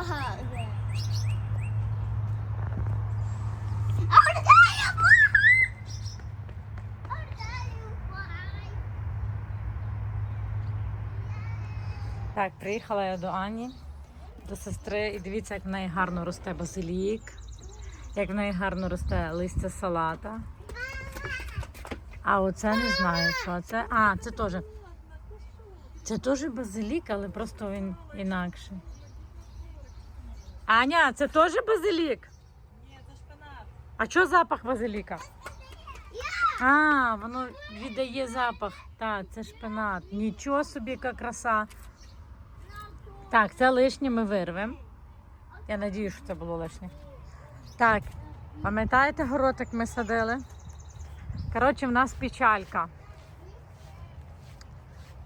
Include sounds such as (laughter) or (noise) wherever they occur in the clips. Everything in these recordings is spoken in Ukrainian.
Ордаю Так, приїхала я до Ані, до сестри, і дивіться, як в неї гарно росте базилік, як в неї гарно росте листя салата. А оце не знаю, що це. А, це теж. Це теж базилік, але просто він інакший. Аня, це теж базилік? Ні, це шпинат. А що запах базиліка? А, воно віддає запах. Так, це шпинат. Нічого собі, яка краса. Так, це лишнє ми вирвемо. Я надію, що це було лишнє. Так, пам'ятаєте горотик ми садили? Коротше, в нас печалька.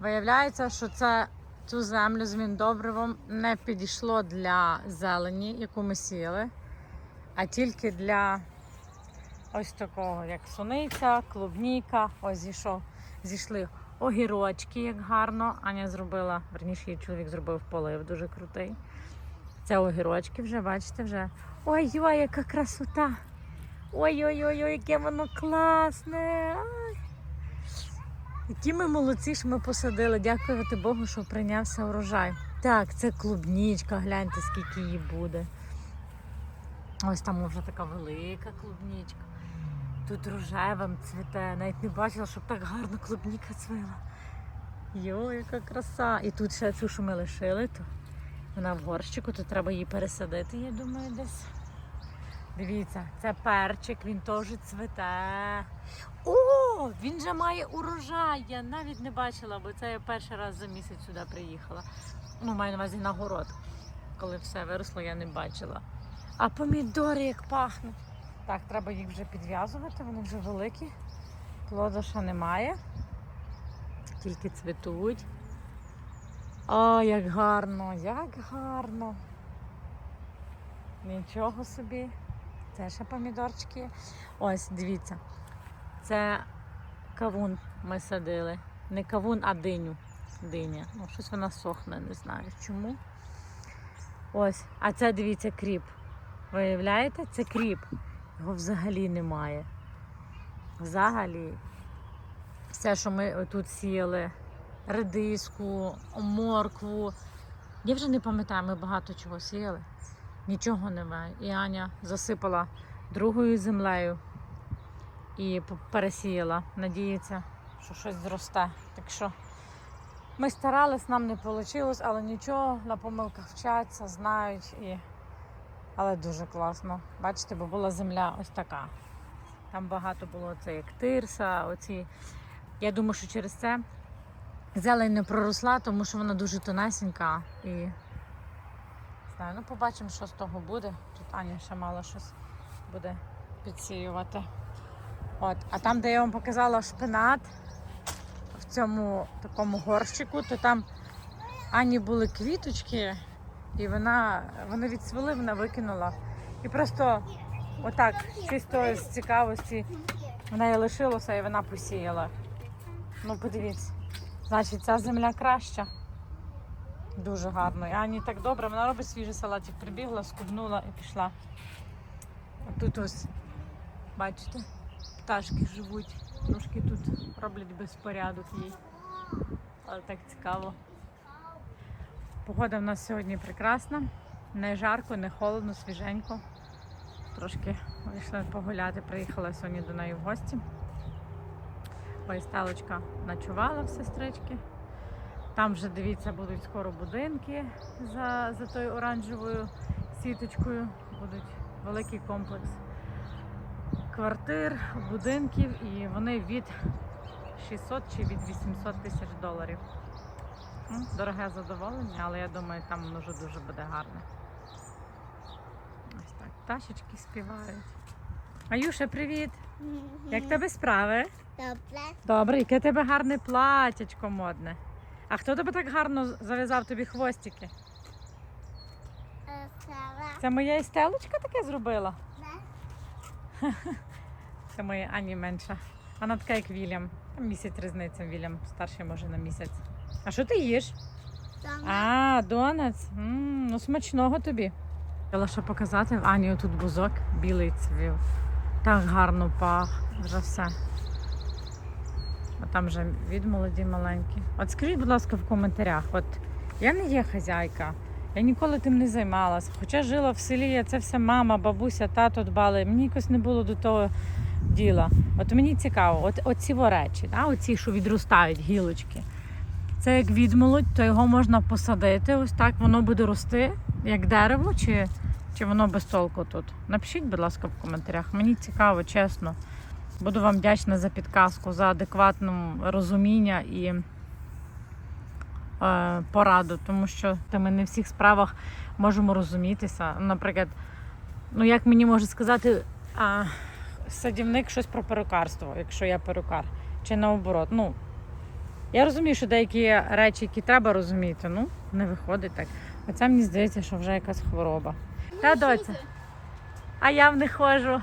Виявляється, що це цю землю з міндобривом не підійшло для зелені, яку ми сіяли, а тільки для ось такого, як суниця, клубніка. Ось зійшов, зійшли огірочки, як гарно. Аня зробила, верніше, її чоловік зробив полив дуже крутий. Це огірочки вже, бачите, вже. Ой-ой, яка красота! Ой-ой-ой, яке воно класне! Які ми молодці, що ми посадили. Дякувати Богу, що прийнявся урожай. Так, це клубнічка, гляньте, скільки її буде. Ось там вже така велика клубнічка. Тут рожевим цвіте. Навіть не бачила, щоб так гарно клубніка цвіла. Йо, яка краса. І тут ще цю, що ми лишили, то вона в горщику, то треба її пересадити, я думаю, десь. Дивіться, це перчик, він теж цвіте. О, він же має урожай. Я навіть не бачила, бо це я перший раз за місяць сюди приїхала. Ну, маю на увазі на город. Коли все виросло, я не бачила. А помідори як пахнуть. Так, треба їх вже підв'язувати, вони вже великі. Плоду ще немає. Тільки цвітуть. О, як гарно, як гарно. Нічого собі. Це ще помідорчики. Ось, дивіться. Це кавун ми садили. Не кавун, а диню. Диня. Ну, щось вона сохне, не знаю чому. Ось. А це дивіться кріп. Виявляєте? Це кріп. Його взагалі немає. Взагалі. Все, що ми тут сіяли, редиску, моркву. Я вже не пам'ятаю, ми багато чого сіяли. Нічого немає. І Аня засипала другою землею і пересіяла. Надіється, що щось зросте. Так що ми старались, нам не вийшло, але нічого, на помилках вчаться, знають. І... Але дуже класно. Бачите, бо була земля ось така. Там багато було це як тирса, оці. Я думаю, що через це зелень не проросла, тому що вона дуже тонесенька. І знаю, ну побачимо, що з того буде. Тут Аня ще мало щось буде підсіювати. От. А там, де я вам показала шпинат в цьому такому горщику, то там Ані були квіточки, і вона вони відсвели, вона викинула. І просто отак, чисто з цікавості, вона її лишилося і вона посіяла. Ну, подивіться. Значить, ця земля краща. Дуже гарно. І Ані так добре, вона робить свіжий салатик. Прибігла, скубнула і пішла. А тут ось, бачите, пташки живуть. Трошки тут роблять безпорядок їй. Але так цікаво. Погода в нас сьогодні прекрасна. Не жарко, не холодно, свіженько. Трошки вийшла погуляти, приїхала сьогодні до неї в гості. Ось Сталочка ночувала в сестрички. Там вже, дивіться, будуть скоро будинки за, за тою оранжевою сіточкою. Будуть великий комплекс квартир, будинків, і вони від 600 чи від 800 тисяч доларів. Ну, Дороге задоволення, але я думаю, там воно вже дуже буде гарне. Ось так, пташечки співають. Аюша, привіт! Як тебе справи? Добре. Добре, яке тебе гарне платячко модне. А хто тебе так гарно зав'язав тобі хвостики? Е, Це моя Естелочка таке зробила? Да? (laughs) Це моя Ані менша. Вона така, як Вільям. Там місяць різниця Вільям старший може на місяць. А що ти їш? Там А, донець. м ну смачного тобі. Хотіла ще показати, в Ані тут бузок білий цвів. Так гарно пах. Вже все. А там вже від молоді маленькі. От скажіть, будь ласка, в коментарях. От я не є хазяйка, я ніколи тим не займалася. Хоча жила в селі, це все мама, бабуся, тато дбали. Мені якось не було до того діла. От мені цікаво, от оці во речі, да? оці, що відростають, гілочки. Це як відмолодь, то його можна посадити. Ось так воно буде рости, як дерево, чи, чи воно без толку тут. Напишіть, будь ласка, в коментарях. Мені цікаво, чесно. Буду вам вдячна за підказку, за адекватне розуміння і е, пораду, тому що та ми не в всіх справах можемо розумітися. Наприклад, ну як мені може сказати а, садівник щось про перукарство, якщо я перукар, чи наоборот. Ну, я розумію, що деякі речі, які треба розуміти, ну не виходить так. Оце мені здається, що вже якась хвороба. Та доця. А я в них ходжу.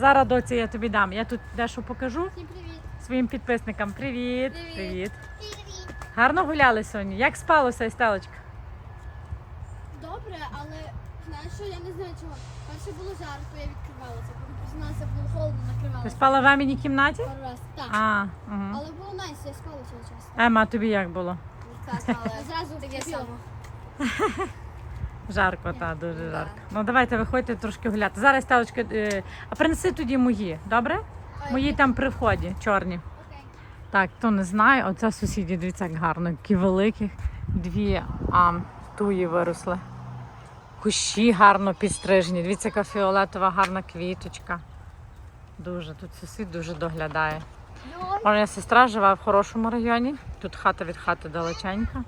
Зараз доці я тобі дам. Я тут дещо покажу Всім привіт. своїм підписникам. Привіт. Привіт. Привіт. Привіт. Гарно гуляли сьогодні. Як спалося, Estелечка? Добре, але знаєш що, я не знаю чого. Перше було жарко, я відкривалася, потім призналася, було холодно, Ти спала в Еміній кімнаті? Пару раз. Так. А, угу. Але було найс, я спала цього часу. Ема, тобі як було? Так, але зразу таке само. (laughs) Жарко, та дуже жарко. Ну давайте виходьте трошки гуляти. Зараз Стелочка, е, а принеси тоді мої, добре? Мої там при вході, чорні. Так, хто не знає, оце сусіді, дивіться, як гарно. Які великі. Дві а, туї виросли. Кущі гарно підстрижені. Дивіться, яка фіолетова гарна квіточка. Дуже, тут сусід дуже доглядає. Моя сестра живе в хорошому районі. Тут хата від хати далеченька.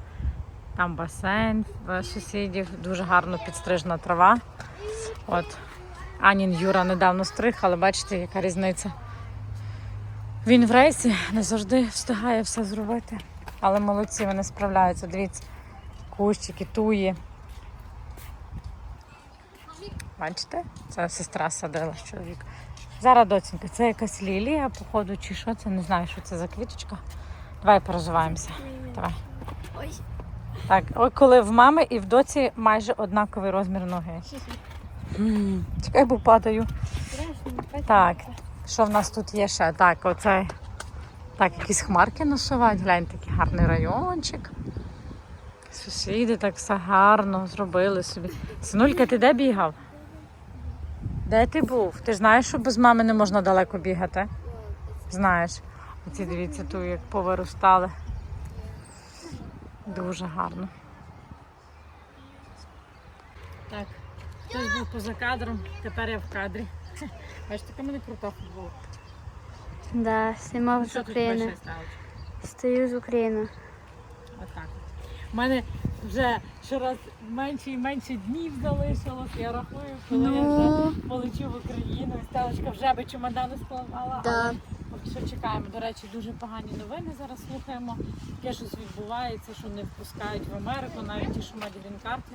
Там басейн в сусідів, дуже гарно підстрижена трава. От. Анін Юра недавно стриг, але бачите, яка різниця. Він в рейсі не завжди встигає все зробити. Але молодці, вони справляються. Дивіться, кущики, туї. Бачите? Це сестра садила чоловік. Зараз доцінька, це якась лілія, походу, чи що це, не знаю, що це за квіточка. Давай порозуваємося. Давай. Ой. Так, ой, коли в мами і в доці майже однаковий розмір ноги. Чекай, бо падаю. Так, що в нас тут є ще? Так, оце. Так, якісь хмарки насувають. Глянь, такий гарний райончик. Сусіди так все гарно зробили собі. Синулька, ти де бігав? Де ти був? Ти знаєш, що без мами не можна далеко бігати? Знаєш. Оці дивіться, тут як повиростали. Дуже гарно. Так, хтось був поза кадром, тепер я в кадрі. (laughs) Бачите, така мене крута футболка. Да, знімав з Що тут України. Стою з України. Отак. У мене вже щораз менше і менше днів залишилось. Я рахую, коли я Ну. вже полечу в Україну. І Стелочка вже би чемодани складала. Да. Але що чекаємо. До речі, дуже погані новини зараз слухаємо. Таке щось відбувається, що не впускають в Америку, навіть ті, що мають грін-карти.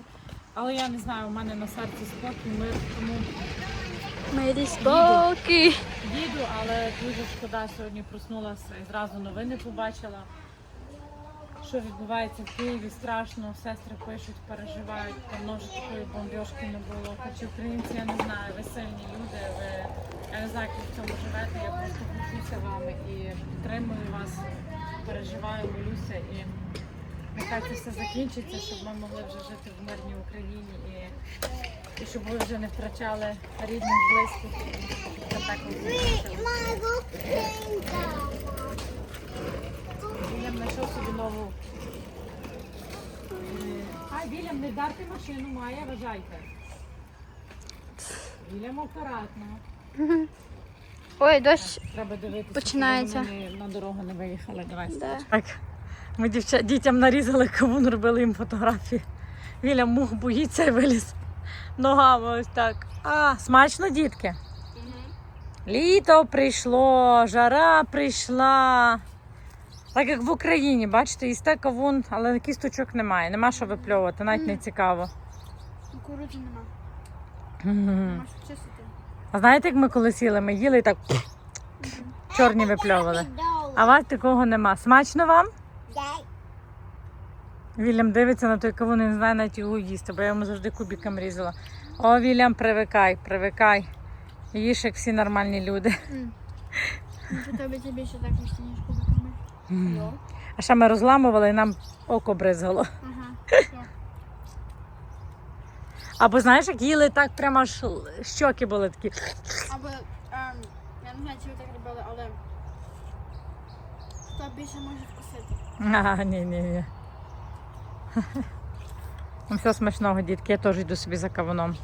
Але я не знаю, у мене на серці спокій, мир, тому Мирі спокій. їду, але дуже шкода, сьогодні проснулася і зразу новини побачила. Що відбувається в Києві, страшно, сестри пишуть, переживають, давно вже такої бомбьошки не було. Хоч українці, я не знаю, ви сильні люди, ви як в цьому живете, я просто горжуся вами і підтримую вас, переживаю, молюся. І нехай це все закінчиться, щоб ми могли вже жити в мирній Україні і, і щоб ви вже не втрачали рідних, близьких, і так знайшов собі нову. Е, А, Вільям, не вдарте машину, має, вважайте. Вільям акуратно. Ой, дощ. Треба дивитися, Починається. щоб вони на дорогу не виїхали. Давай. Да. Так. Ми дівча... дітям нарізали кавун, робили їм фотографії. Вільям мух боїться і виліз ногами ось так. А, смачно, дітки? Літо прийшло, жара прийшла. Так як в Україні, бачите, їсте кавун, але кісточок немає. Нема що випльовувати, навіть не цікаво. Кукурудзи нема. Нема що чистити. А знаєте, як ми коли сіли, ми їли і так чорні випльовували. А вас такого нема. Смачно вам? Вільям дивиться на той кавун і не знає навіть його їсти, бо я йому завжди кубиком різала. О, Вільям, привикай, привикай. Їж, як всі нормальні люди. Ну, Подобається більше так, ніж ніж. А ще ми розламували і нам око бризгало. Ага. Або знаєш, як їли так прямо аж щоки були такі. Або, ем, я не знаю, чи ви так робили, але хто більше може вкусити. А, ні, ні, ні. Ну, все смачного, дітки, я теж йду собі за кавуном.